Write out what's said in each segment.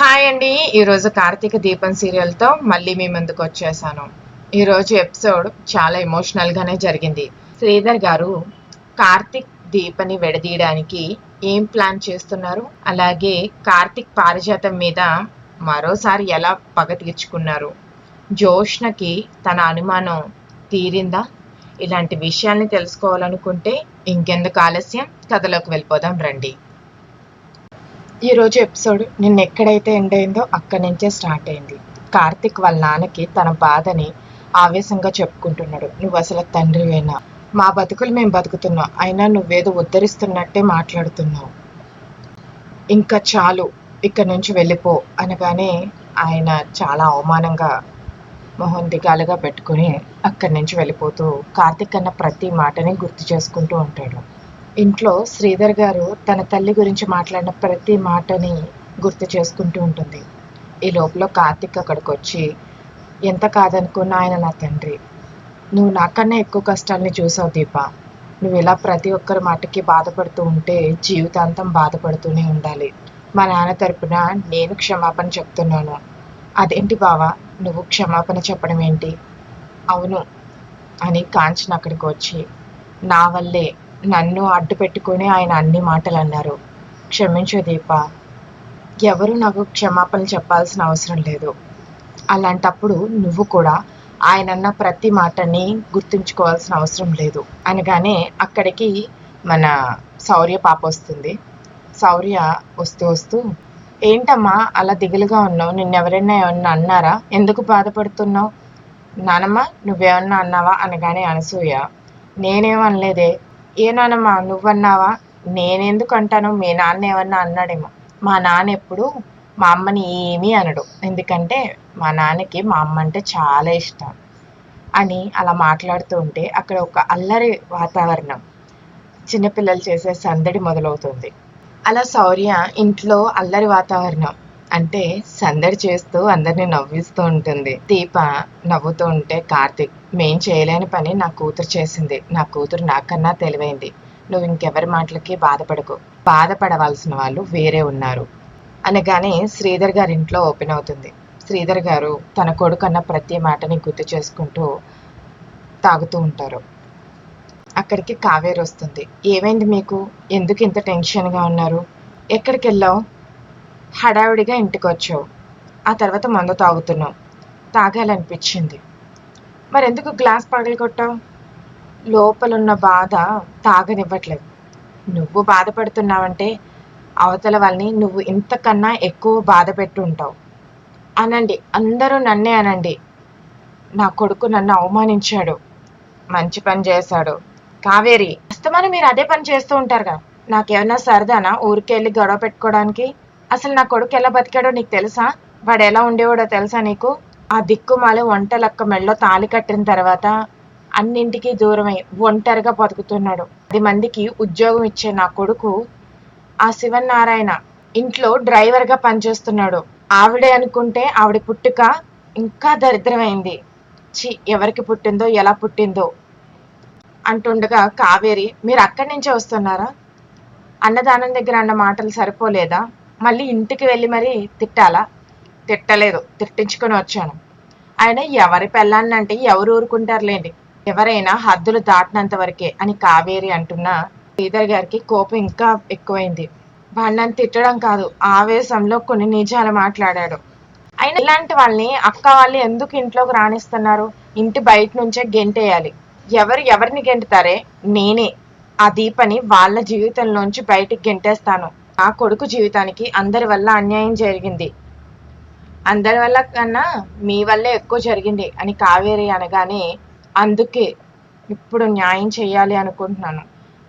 Hi అండి. ఈరోజు కార్తీక దీపం సీరియల్తో మళ్ళీ మీ ముందుకు వచ్చేసాను. ఈరోజు ఎపిసోడ్ చాలా ఎమోషనల్గానే జరిగింది. శ్రీధర్ గారు కార్తీక్ దీపని విడదీయడానికి ఏం ప్లాన్ చేస్తున్నారు? అలాగే కార్తీక్ పారిజాతం మీద మరోసారి ఎలా పగ తీర్చుకున్నారు? జోష్ణకి తన అనుమానం తీరిందా? ఇలాంటి విషయాల్ని తెలుసుకోవాలనుకుంటే ఇంకెందుకు ఆలస్యం? కథలోకి వెళ్ళిపోదాం రండి. ఈరోజు ఎపిసోడ్ నిన్న ఎక్కడైతే ఎండ్ అయిందో అక్కడి నుంచే స్టార్ట్ అయింది. కార్తిక్ వాళ్ళ నాన్నకి తన బాధని ఆవేశంగా చెప్పుకుంటున్నాడు. నువ్వు అసలు తండ్రివేనా? మా బతుకులు మేము బతుకుతున్నాం. అయినా నువ్వేదో ఉద్ధరిస్తున్నట్టే మాట్లాడుతున్నావు. ఇంకా చాలు ఇక్కడి నుంచి వెళ్ళిపో అనగానే ఆయన చాలా అవమానంగా మొహం దిగాలుగా పెట్టుకుని అక్కడి నుంచి వెళ్ళిపోతూ కార్తిక్ అన్న ప్రతి మాటని గుర్తు చేసుకుంటూ ఉంటాడు. ఇంట్లో శ్రీధర్ గారు తన తల్లి గురించి మాట్లాడిన ప్రతి మాటని గుర్తు చేసుకుంటూ ఉంటుంది. ఈ లోపల కార్తిక్ అక్కడికి వచ్చి ఎంత కాదనుకున్నా ఆయన నా తండ్రి. నువ్వు నాకన్నా ఎక్కువ కష్టాన్ని చూసావు దీప. నువ్వు ఇలా ప్రతి ఒక్కరి మాటకి బాధపడుతూ ఉంటే జీవితాంతం బాధపడుతూనే ఉండాలి. మా నాన్న తరపున నేను క్షమాపణ చెప్తున్నాను. అదేంటి బావా? నువ్వు క్షమాపణ చెప్పడం ఏంటి? అవును అని కాంచన అక్కడికి వచ్చి నా వల్లే నన్ను అడ్డు పెట్టుకుని ఆయన అన్ని మాటలు అన్నారు క్షమించు దీప. ఎవరు నాకు క్షమాపణలు చెప్పాల్సిన అవసరం లేదు. అలాంటప్పుడు నువ్వు కూడా ఆయన అన్న ప్రతి మాటని గుర్తుంచుకోవాల్సిన అవసరం లేదు. అనగానే అక్కడికి మన శౌర్య పాప వస్తుంది. శౌర్య వస్తూ వస్తూ ఏంటమ్మా అలా దిగులుగా ఉన్నావు? నిన్నెవరైనా ఏమన్నా అన్నారా? ఎందుకు బాధపడుతున్నావు? నానమ్మ నువ్వేమన్నా అన్నావా? అనగానే అనసూయ నేనేమనలేదే. ఏ నానమ్మ నువ్వన్నావా? నేనెందుకు అంటాను మీ నాన్న ఏమన్నా అన్నాడేమో. మా నాన్న ఎప్పుడు మా అమ్మని ఏమీ అనడు. ఎందుకంటే మా నాన్నకి మా అమ్మ అంటే చాలా ఇష్టం అని అలా మాట్లాడుతూ ఉంటే అక్కడ ఒక అల్లరి వాతావరణం చిన్నపిల్లలు చేసే సందడి మొదలవుతుంది. అలా శౌర్య ఇంట్లో అల్లరి వాతావరణం అంటే సందడి చేస్తూ అందరిని నవ్విస్తూ ఉంటుంది. దీప నవ్వుతూ ఉంటే కార్తిక్ మేం చేయలేని పని నా కూతురు చేసింది. నా కూతురు నాకన్నా తెలివైంది. నువ్వు ఇంకెవరి మాటలకి బాధపడకు. బాధపడవలసిన వాళ్ళు వేరే ఉన్నారు. అనగానే శ్రీధర్ గారి ఇంట్లో ఓపెన్ అవుతుంది. శ్రీధర్ గారు తన కొడుకు అన్న ప్రతి మాటని గుర్తు చేసుకుంటూ తాగుతూ ఉంటారు. అక్కడికి కావేరు వస్తుంది. ఏమైంది మీకు? ఎందుకు ఇంత టెన్షన్గా ఉన్నారు? ఎక్కడికి వెళ్ళావు హడావిడిగా ఇంటికి వచ్చావు ఆ తర్వాత మందు తాగుతున్నావు. తాగాలనిపించింది. మరి ఎందుకు గ్లాస్ పగలగొట్టావు లోపలున్న బాధ తాగనివ్వట్లేదు. నువ్వు బాధపడుతున్నావంటే అవతల వాళ్ళని నువ్వు ఇంతకన్నా ఎక్కువ బాధ పెట్టి ఉంటావు అనండి అందరూ నన్నే అనండి. నా కొడుకు నన్ను అవమానించాడు. మంచి పని చేశాడు. కావేరి అస్తమానం మీరు అదే పని చేస్తూ ఉంటారు కదా నాకేమన్నా సరదానా? ఊరికెళ్ళి గొడవ పెట్టుకోవడానికి? అసలు నా కొడుకు ఎలా బతికాడో నీకు తెలుసా? వాడు ఎలా ఉండేవాడో తెలుసా నీకు? ఆ దిక్కుమాలి వంటలక్క మెళ్ళో తాళి కట్టిన తర్వాత అన్నింటికి దూరమై ఒంటరిగా బతుకుతున్నాడు. పది మందికి ఉద్యోగం ఇచ్చే నా కొడుకు ఆ శివనారాయణ ఇంట్లో డ్రైవర్గా పనిచేస్తున్నాడు. ఆవిడే అనుకుంటే ఆవిడ పుట్టుక ఇంకా దరిద్రమైంది. చి ఎవరికి పుట్టిందో ఎలా పుట్టిందో అంటుండగా కావేరి మీరు అక్కడి నుంచే వస్తున్నారా? అన్నదానం దగ్గర అన్న మాటలు సరిపోలేదా? మళ్ళీ ఇంటికి వెళ్ళి మరీ తిట్టాలా? తిట్టలేదు. తిట్టించుకొని వచ్చాను. ఆయన ఎవరి పెళ్ళాన్నంటే ఎవరు ఊరుకుంటారులేండి. ఎవరైనా హద్దులు దాటినంత వరకే అని కావేరి అంటున్న శ్రీధర్ గారికి కోపం ఇంకా ఎక్కువైంది. నన్ను తిట్టడం కాదు ఆవేశంలో కొన్ని నిజాలు మాట్లాడాడు. అయినా ఇలాంటి వాళ్ళని అక్క వాళ్ళు ఎందుకు ఇంట్లోకి రాణిస్తున్నారు ఇంటి బయట నుంచే గెంటేయాలి. ఎవరు ఎవరిని గెంటుతారే? నేనే. ఆ దీపని వాళ్ళ జీవితంలోంచి బయటికి గెంటేస్తాను. ఆ కొడుకు జీవితానికి అందరి వల్ల అన్యాయం జరిగింది. అందరి వల్ల కన్నా మీ వల్లే ఎక్కువ జరిగింది అని కావేరి అనగానే అందుకే ఇప్పుడు న్యాయం చేయాలి అనుకుంటున్నాను.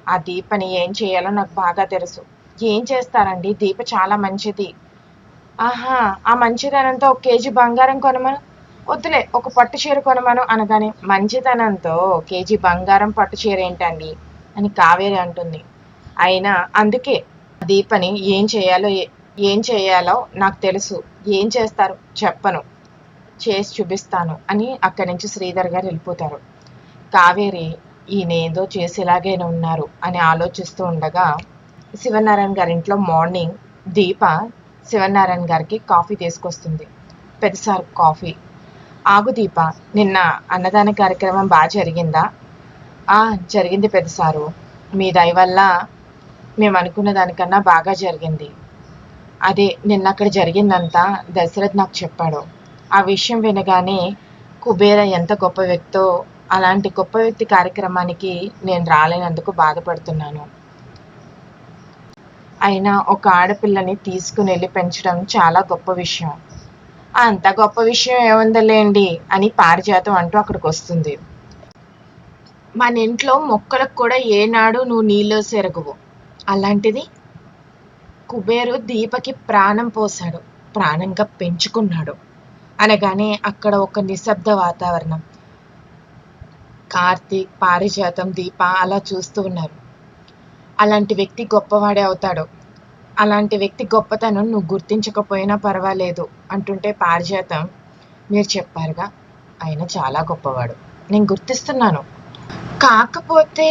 ఆ దీపని ఏం చేయాలో నాకు బాగా తెలుసు. ఏం చేస్తారండి? దీప చాలా మంచిది. ఆహా ఆ మంచిదనంతో ఒక కేజీ బంగారం కొనమను? వద్దులే ఒక పట్టు చీర కొనమను అనగానే మంచితనంతో కేజీ బంగారం పట్టు చీర ఏంటండి? అని కావేరి అంటుంది. అయినా అందుకే దీపని ఏం చేయాలో ఏ- ఏం చేయాలో నాకు తెలుసు. ఏం చేస్తారు? చెప్పను. చేసి చూపిస్తాను అని అక్కడి నుంచి శ్రీధర్ గారు వెళ్ళిపోతారు. కావేరి ఈయనేదో చేసేలాగైనా ఉన్నారు అని ఆలోచిస్తూ ఉండగా శివనారాయణ గారి ఇంట్లో మార్నింగ్ దీప శివనారాయణ గారికి కాఫీ తీసుకొస్తుంది. పెద్దసార్ కాఫీ. ఆగు దీప నిన్న అన్నదాన కార్యక్రమం బాగా జరిగిందా? ఆ జరిగింది పెద్దసారు. మీ దయ వల్ల మేము అనుకున్న దానికన్నా బాగా జరిగింది. అదే నిన్న అక్కడ జరిగిందంతా దశరథ్ నాకు చెప్పాడు. ఆ విషయం వినగానే కుబేర ఎంత గొప్ప వ్యక్తో అలాంటి గొప్ప వ్యక్తి కార్యక్రమానికి నేను రాలేనందుకు బాధపడుతున్నాను. అయినా ఒక ఆడపిల్లని తీసుకుని వెళ్ళి పెంచడం చాలా గొప్ప విషయం. అంత గొప్ప విషయం ఏముందలేండి అని పారిజాతం అంటూ అక్కడికి వస్తుంది. మన ఇంట్లో మొక్కలకు కూడా ఏనాడు నువ్వు నీళ్ళు సెరగవు. అలాంటిది కుబేరు దీపకి ప్రాణం పోశాడు. ప్రాణంగా పెంచుకున్నాడు. అనగానే అక్కడ ఒక నిశ్శబ్ద వాతావరణం. కార్తీక్ పారిజాతం దీప అలా చూస్తూ ఉన్నారు. అలాంటి వ్యక్తి గొప్పవాడే అవుతాడు. అలాంటి వ్యక్తి గొప్పతనం నువ్వు గుర్తించకపోయినా పర్వాలేదు అంటుంటే పారిజాతం మీరు చెప్పారుగా ఆయన చాలా గొప్పవాడు. నేను గుర్తిస్తున్నాను. కాకపోతే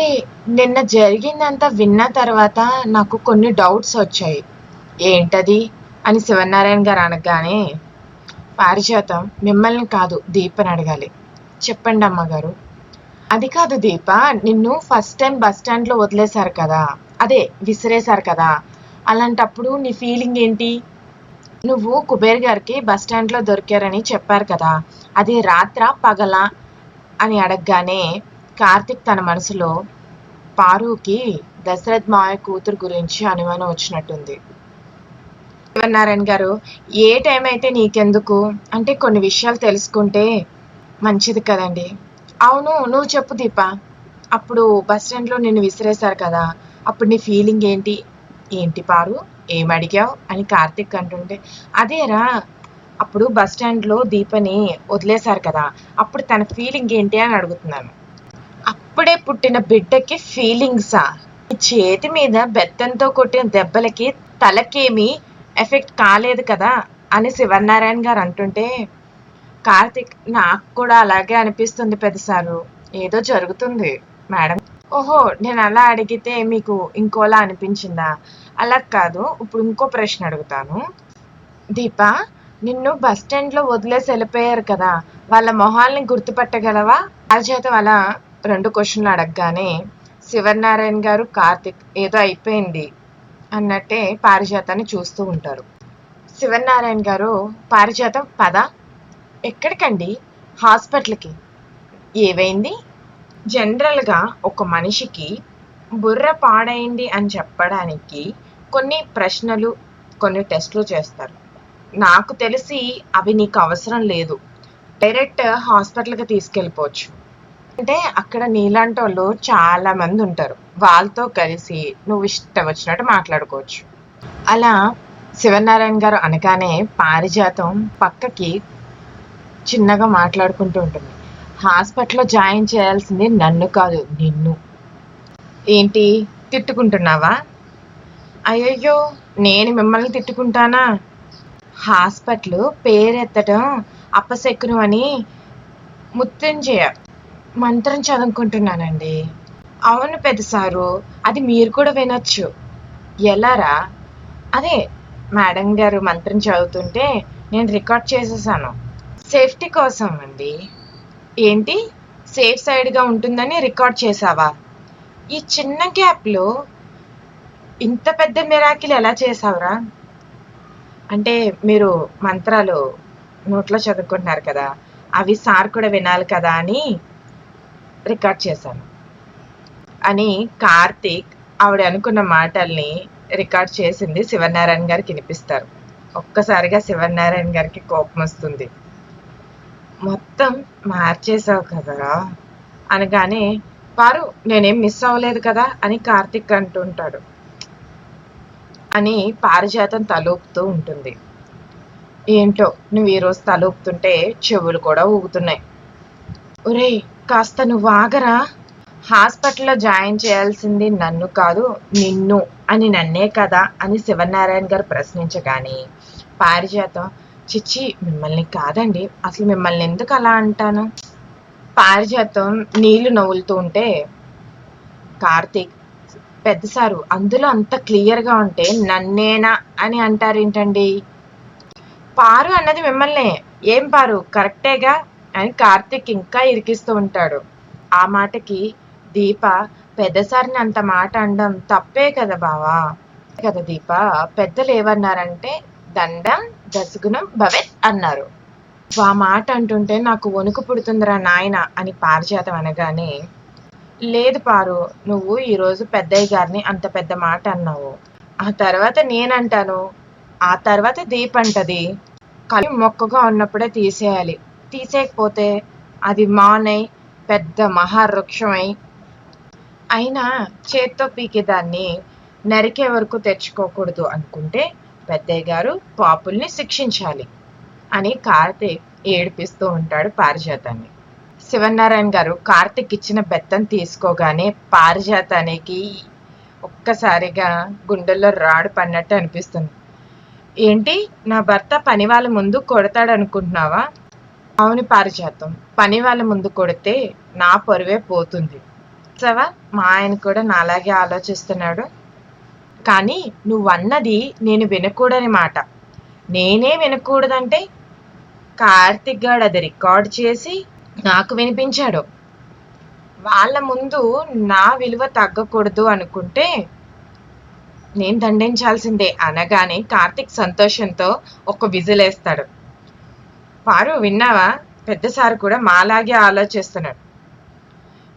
నిన్న జరిగిందంతా విన్న తర్వాత నాకు కొన్ని డౌట్స్ వచ్చాయి. ఏంటది? అని శివనారాయణ గారు అనగానే పారిజాతం మిమ్మల్ని కాదు దీపని అడగాలి. చెప్పండి అమ్మగారు. అది కాదు దీప నిన్ను ఫస్ట్ టైం బస్ స్టాండ్లో వదిలేశారు కదా. అదే విసిరేశారు కదా. అలాంటప్పుడు నీ ఫీలింగ్ ఏంటి? నువ్వు కుబేర్ గారికి బస్ స్టాండ్లో దొరికారని చెప్పారు కదా. అది రాత్ర పగల? అని అడగగానే కార్తిక్ తన మనసులో పారుకి దశరథ్ మాయ కూతురు గురించి అనుమానం వచ్చినట్టుంది. శివనారాయణ గారు? ఏ టైం అయితే నీకెందుకు? అంటే కొన్ని విషయాలు తెలుసుకుంటే మంచిది కదండి. అవును నువ్వు చెప్పు దీప. అప్పుడు బస్ స్టాండ్లో నిన్ను విసిరేశారు కదా. అప్పుడు నీ ఫీలింగ్ ఏంటి? ఏంటి పారు? ఏం అడిగావు? అని కార్తిక్ అంటుంటే అదేరా. అప్పుడు బస్ స్టాండ్లో దీపని వదిలేశారు కదా. అప్పుడు తన ఫీలింగ్ ఏంటి అని అడుగుతున్నాను. అప్పుడే పుట్టిన బిడ్డకి ఫీలింగ్సా ఈ చేతి మీద బెత్తంతో కొట్టిన దెబ్బలకి తలకేమీ ఎఫెక్ట్ కాలేదు కదా అని శివనారాయణ గారు అంటుంటే కార్తిక్ నాకు కూడా అలాగే అనిపిస్తుంది పెద్దసారు ఏదో జరుగుతుంది మేడం. ఓహో నేను అలా అడిగితే మీకు ఇంకోలా అనిపించిందా? అలా కాదు ఇప్పుడు ఇంకో ప్రశ్న అడుగుతాను. దీప నిన్ను బస్ స్టాండ్లో వదిలేసి వెళ్ళిపోయారు కదా. వాళ్ళ మొహాల్ని గుర్తుపట్టగలవా? వాళ్ళ చేత వాళ్ళ రెండు క్వశ్చన్లు అడగగానే శివనారాయణ గారు కార్తిక్ ఏదో అయిపోయింది అన్నట్టే పారిజాతాన్ని చూస్తూ ఉంటారు. శివనారాయణ గారు పారిజాతం పద? ఎక్కడికండి? హాస్పిటల్కి. ఏవైంది జనరల్గా ఒక మనిషికి బుర్ర పాడైంది అని చెప్పడానికి కొన్ని ప్రశ్నలు కొన్ని టెస్టులు చేస్తారు. నాకు తెలిసి అవి నీకు అవసరం లేదు. డైరెక్ట్ హాస్పిటల్కి తీసుకెళ్ళిపోవచ్చు. అంటే అక్కడ నీలాంటి వాళ్ళు చాలా మంది ఉంటారు. వాళ్ళతో కలిసి నువ్వు ఇష్టం వచ్చినట్టు మాట్లాడుకోవచ్చు. అలా శివనారాయణ గారు అనగానే పారిజాతం పక్కకి చిన్నగా మాట్లాడుకుంటూ ఉంటుంది. హాస్పిటల్లో జాయిన్ చేయాల్సింది నన్ను కాదు నిన్ను. ఏంటి? తిట్టుకుంటున్నావా? అయ్యయ్యో నేను మిమ్మల్ని తిట్టుకుంటానా? హాస్పిటల్ పేరెత్తడం అప్పసెక్కును అని ముత్తంజయ మంత్రం చదువుకుంటున్నానండి. అవును పెద్ద సారు అది మీరు కూడా వినొచ్చు. ఎలారా? అదే మేడం గారు మంత్రం చదువుతుంటే నేను రికార్డ్ చేసేసాను. సేఫ్టీ కోసం అండి. ఏంటి? సేఫ్ సైడ్గా ఉంటుందని రికార్డ్ చేసావా? ఈ చిన్న గ్యాప్లో ఇంత పెద్ద మిరాకిల్ ఎలా చేసావురా? అంటే మీరు మంత్రాలు నోట్లో చదువుకుంటున్నారు కదా అవి సార్ కూడా వినాలి కదా అని రికార్డ్ చేశాను. అని కార్తీక్ ఆవిడ అనుకున్న మాటల్ని రికార్డ్ చేసింది శివనారాయణ గారికి వినిపిస్తారు. ఒక్కసారిగా శివనారాయణ గారికి కోపం వస్తుంది. మొత్తం మార్చేసావు కదరా అనగానే వారు నేనేం మిస్ అవ్వలేదు కదా అని కార్తిక్ అంటుంటాడు అని పారిజాతం తలూపుతూ ఉంటుంది. ఏంటో నువ్వు ఈరోజు తలూపుతుంటే చెవులు కూడా ఊగుతున్నాయి. ఒరేయ్ కాస్త నువ్వు ఆగరా. హాస్పిటల్లో జాయిన్ చేయాల్సింది నన్ను కాదు నిన్ను అని నన్నే కదా అని శివనారాయణ గారు ప్రశ్నించగానే పారిజాతం చిచ్చి మిమ్మల్ని కాదండి. అసలు మిమ్మల్ని ఎందుకు అలా అంటాను? పారిజాతం నీళ్ళు నవ్వులుతూ ఉంటే కార్తీక్ పెద్ద సారు అందులో అంత క్లియర్గా ఉంటే నన్నేనా? అని అంటారేంటండి. పారు అన్నది మిమ్మల్నే. ఏం పారు? కరెక్టేగా? అని కార్తిక్ ఇంకా ఇరికిస్తూ ఉంటాడు. ఆ మాటకి దీప పెద్దసారిని అంత మాట అనడం తప్పే కదా బావా? కదా దీప? పెద్దలు ఏమన్నారంటే దండం దశగుణం భవెత్ అన్నారు. ఆ మాట అంటుంటే నాకు వణుకు పుడుతుందిరా నాయన అని పారిజాతం అనగానే లేదు పారు నువ్వు ఈరోజు పెద్దయ్య గారిని అంత పెద్ద మాట అన్నావు. ఆ తర్వాత నేనంటాను. ఆ తర్వాత దీప్ అంటది. కలి మొక్కగా ఉన్నప్పుడే తీసేయాలి. తీసేయకపోతే అది మానై పెద్ద మహావృక్షమై. అయినా చేత్తో పీకేదాన్ని నరికే వరకు తెచ్చుకోకూడదు అనుకుంటే పెద్దయ్య గారు పాపుల్ని శిక్షించాలి అని కార్తీక్ ఏడిపిస్తూ ఉంటాడు పారిజాతాన్ని. శివనారాయణ గారు కార్తిక్ ఇచ్చిన బెత్తం తీసుకోగానే పారిజాతానికి ఒక్కసారిగా గుండెల్లో రాడు పడినట్టు అనిపిస్తుంది. ఏంటి నా భర్త పని వాళ్ళ ముందు కొడతాడు అనుకుంటున్నావా అవును పారిజాతం. పని వాళ్ళ ముందు కొడితే నా పరువే పోతుంది. సవా మా ఆయన కూడా నాలాగే ఆలోచిస్తున్నాడు. కానీ నువ్వన్నది నేను వినకూడని మాట. నేనే వినకూడదంటే కార్తిక్ గాడు అది రికార్డ్ చేసి నాకు వినిపించాడు. వాళ్ళ ముందు నా విలువ తగ్గకూడదు అనుకుంటే నేను దండించాల్సిందే అనగానే కార్తిక్ సంతోషంతో ఒక విజిలేస్తాడు. పారు విన్నావా? పెద్దసారు కూడా మాలాగే ఆలోచిస్తున్నాడు.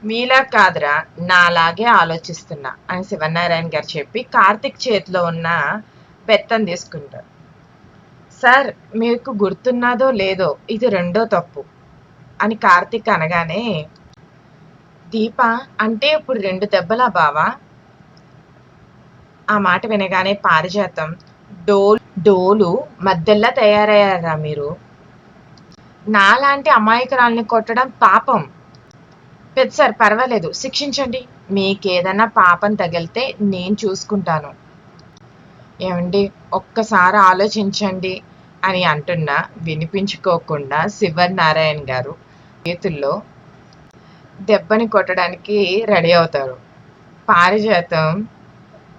మీలా కాదురా నాలాగే ఆలోచిస్తున్నా అని శివనారాయణ గారు చెప్పి కార్తిక్ చేతిలో ఉన్న బెత్తం తీసుకుంటారు. సార్ మీకు గుర్తున్నదో లేదో ఇది రెండో తప్పు అని కార్తిక్ అనగానే దీప అంటే ఇప్పుడు రెండు దెబ్బలా బావా? ఆ మాట వినగానే పారిజాతం డోల్ డోలు మధ్యల్లా తయారయ్యారా మీరు? నాలాంటి అమాయకురాల్ని కొట్టడం పాపం. పెద్ద సార్ పర్వాలేదు. శిక్షించండి. మీకేదన్నా పాపం తగిలితే నేను చూసుకుంటాను. ఏమండి? ఒక్కసారి ఆలోచించండి అని అంటున్నా. వినిపించుకోకుండా శివనారాయణ గారు చేతుల్లో దెబ్బని కొట్టడానికి రెడీ అవుతారు. పారిజాతం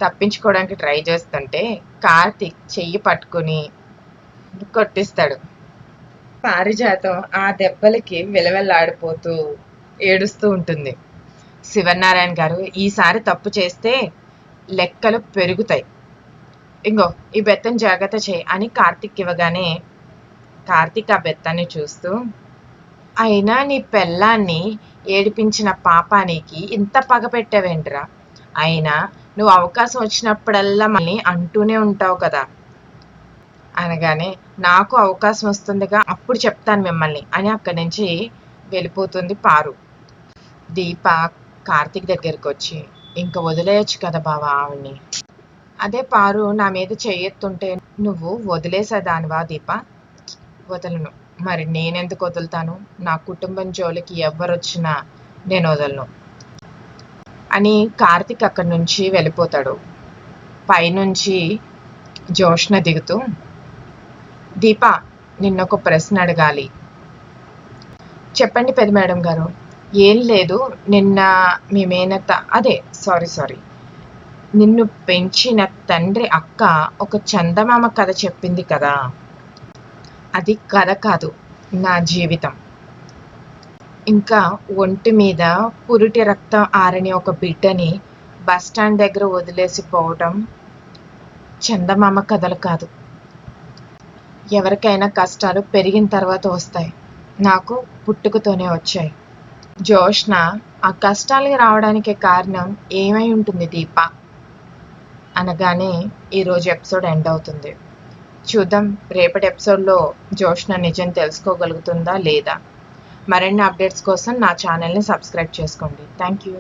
తప్పించుకోవడానికి ట్రై చేస్తుంటే కార్తిక్ చెయ్యి పట్టుకుని కొట్టిస్తాడు. పారిజాతం ఆ దెబ్బలకి విలవెల్లాడిపోతూ ఏడుస్తూ ఉంటుంది. శివనారాయణ గారు ఈసారి తప్పు చేస్తే లెక్కలు పెరుగుతాయి. ఇంగో ఈ బెత్తం జాగ్రత్త చేయి అని కార్తిక్ ఇవ్వగానే కార్తిక్ ఆ బెత్తాన్ని చూస్తూ అయినా నీ పెళ్ళాన్ని ఏడిపించిన పాపానికి ఇంత పగ పెట్టావేంట్రా? అయినా నువ్వు అవకాశం వచ్చినప్పుడల్లా మళ్ళీ అంటూనే ఉంటావు కదా. అనగానే నాకు అవకాశం వస్తుందిగా అప్పుడు చెప్తాను మిమ్మల్ని అని అక్కడి నుంచి వెళ్ళిపోతుంది పారు. దీప కార్తిక్ దగ్గరికి వచ్చి ఇంకా వదిలేయచ్చు కదా బావా ఆవిడ్ని. అదే పారు నా మీద చేయెత్తుంటే నువ్వు వదిలేసేదానివా దీప? వదలను. మరి నేనెందుకు వదులుతాను? నా కుటుంబం జోలికి ఎవరొచ్చినా నేను వదలను. అని కార్తిక్ అక్కడి నుంచి వెళ్ళిపోతాడు. పైనుంచి జోష్న దిగుతూ దీప నిన్నొక ప్రశ్న అడగాలి. చెప్పండి పెద్ద మేడం గారు. ఏం లేదు నిన్న మీ మేనత్త అదే సారీ సారీ. నిన్ను పెంచిన తండ్రి అక్క ఒక చందమామ కథ చెప్పింది కదా. అది కథ కాదు నా జీవితం. ఇంకా ఒంటి మీద పురిటి రక్తం ఆరని ఒక బిడ్డని బస్ స్టాండ్ దగ్గర వదిలేసి పోవటం చందమామ కథలు కాదు. ఎవరికైనా కష్టాలు పెరిగిన తర్వాత వస్తాయి. నాకు పుట్టుకతోనే వచ్చాయి. జోష్న ఆ కష్టాలకి రావడానికి కారణం ఏమై ఉంటుంది దీప అనగానే ఈరోజు ఎపిసోడ్ ఎండ్ అవుతుంది. చూద్దాం రేపటి ఎపిసోడ్లో జోష్న నిజం తెలుసుకోగలుగుతుందా లేదా? మరిన్ని అప్డేట్స్ కోసం నా ఛానల్ని సబ్స్క్రైబ్ చేసుకోండి. Thank you.